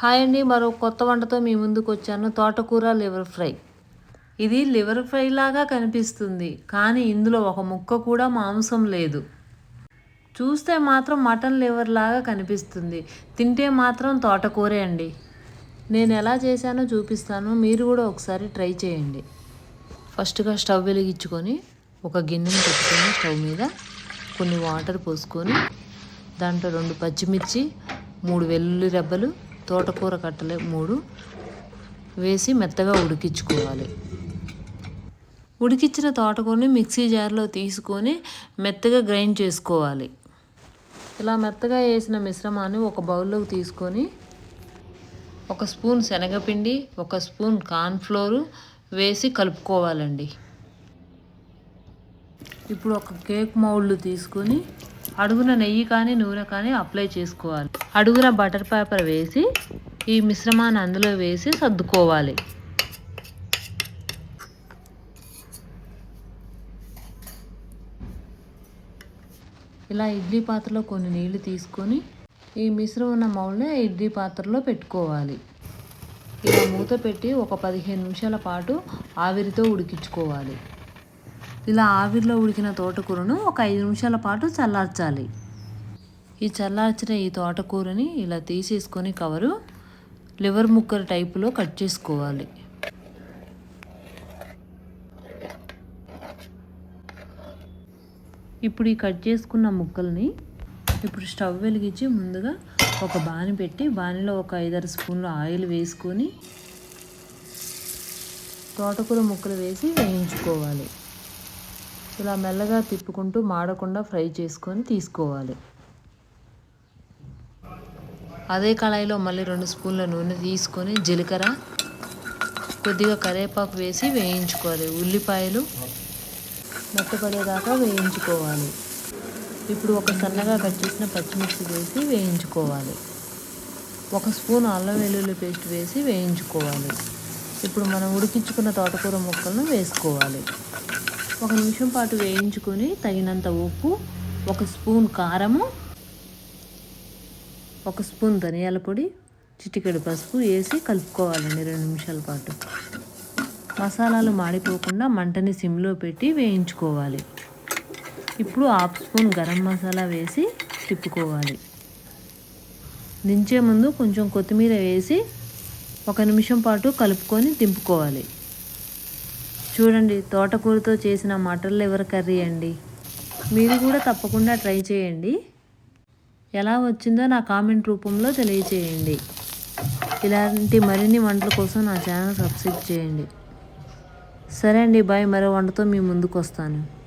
Hi అండి మరో కొత్త వంటతో మీ ముందుకు వచ్చాను తోటకూర లివర్ ఫ్రై. ఇది లివర్ ఫ్రై లాగా కనిపిస్తుంది కానీ ఇందులో ఒక ముక్క కూడా మాంసం లేదు. చూస్తే మాత్రం మటన్ లివర్ లాగా కనిపిస్తుంది. తింటే మాత్రం తోటకూరే అండి. నేను ఎలా చేశానో చూపిస్తాను. మీరు కూడా ఒకసారి ట్రై చేయండి. ఫస్ట్గా స్టవ్ వెలిగించుకొని ఒక గిన్నెను పెట్టుకొని స్టవ్ మీద కొన్ని వాటర్ పోసుకొని దాంట్లో రెండు పచ్చిమిర్చి మూడు వెల్లుల్లి రెబ్బలు తోటకూర కట్టలు మూడు వేసి మెత్తగా ఉడికించుకోవాలి. ఉడికించిన తోటకూరని మిక్సీ జార్లో తీసుకొని మెత్తగా గ్రైండ్ చేసుకోవాలి. ఇలా మెత్తగా వేసిన మిశ్రమాన్ని ఒక బౌల్లోకి తీసుకొని ఒక స్పూన్ శనగపిండి ఒక స్పూన్ కార్న్ఫ్లోరు వేసి కలుపుకోవాలండి. ఇప్పుడు ఒక కేక్ మౌల్డ్ తీసుకొని అడుగున నెయ్యి కానీ నూనె కానీ అప్లై చేసుకోవాలి. అడుగున బటర్ పేపర్ వేసి ఈ మిశ్రమాన్ని అందులో వేసి సర్దుకోవాలి. ఇలా ఇడ్లీ పాత్రలో కొన్ని నీళ్ళు తీసుకొని ఈ మిశ్రమం ఉన్న మౌల్ని ఇడ్లీ పాత్రలో పెట్టుకోవాలి. ఇలా మూత పెట్టి ఒక పదిహేను నిమిషాల పాటు ఆవిరితో ఉడికించుకోవాలి. ఇలా ఆవిరిలో ఉడికిన తోటకూరను ఒక ఐదు నిమిషాల పాటు చల్లార్చాలి. ఈ చల్లార్చిన ఈ తోటకూరని ఇలా తీసేసుకొని కవరు లివర్ ముక్కర్ టైపులో కట్ చేసుకోవాలి. ఇప్పుడు ఈ కట్ చేసుకున్న ముక్కల్ని ఇప్పుడు స్టవ్ వెలిగించి ముందుగా ఒక బాణి పెట్టి బాణిలో ఒక ఐదారు స్పూన్లు ఆయిల్ వేసుకొని తోటకూర ముక్కలు వేసి వేయించుకోవాలి. ఇలా మెల్లగా తిప్పుకుంటూ మాడకుండా ఫ్రై చేసుకొని తీసుకోవాలి. అదే కళాయిలో మళ్ళీ రెండు స్పూన్ల నూనె తీసుకొని జీలకర్ర కొద్దిగా కరివేపాకు వేసి వేయించుకోవాలి. ఉల్లిపాయలు మెత్తపడేదాకా వేయించుకోవాలి. ఇప్పుడు ఒక సన్నగా కట్ చేసిన పచ్చిమిర్చి వేసి వేయించుకోవాలి. ఒక స్పూన్ అల్లం వెల్లుల్లి పేస్ట్ వేసి వేయించుకోవాలి. ఇప్పుడు మనం ఉడికించుకున్న తోటకూర ముక్కలను వేసుకోవాలి. ఒక నిమిషం పాటు వేయించుకొని తగినంత ఉప్పు ఒక స్పూన్ కారము ఒక స్పూన్ ధనియాల పొడి చిటికెడు పసుపు వేసి కలుపుకోవాలండి రెండు నిమిషాల పాటు. మసాలాలు మాడిపోకుండా మంటని సిమ్లో పెట్టి వేయించుకోవాలి. ఇప్పుడు హాఫ్ స్పూన్ గరం మసాలా వేసి తిప్పుకోవాలి. దించే ముందు కొంచెం కొత్తిమీర వేసి ఒక నిమిషం పాటు కలుపుకొని దింపుకోవాలి చూడండి తోటకూరతో చేసిన మటన్ లివర్ కర్రీ అండి? మీరు కూడా తప్పకుండా ట్రై చేయండి. ఎలా వచ్చిందో నా కామెంట్ రూపంలో తెలియచేయండి. ఇలాంటి మరిన్ని వంటల కోసం నా ఛానల్ సబ్స్క్రైబ్ చేయండి. సరే అండి బాయ్. మరో వంటతో మీ ముందుకు వస్తాను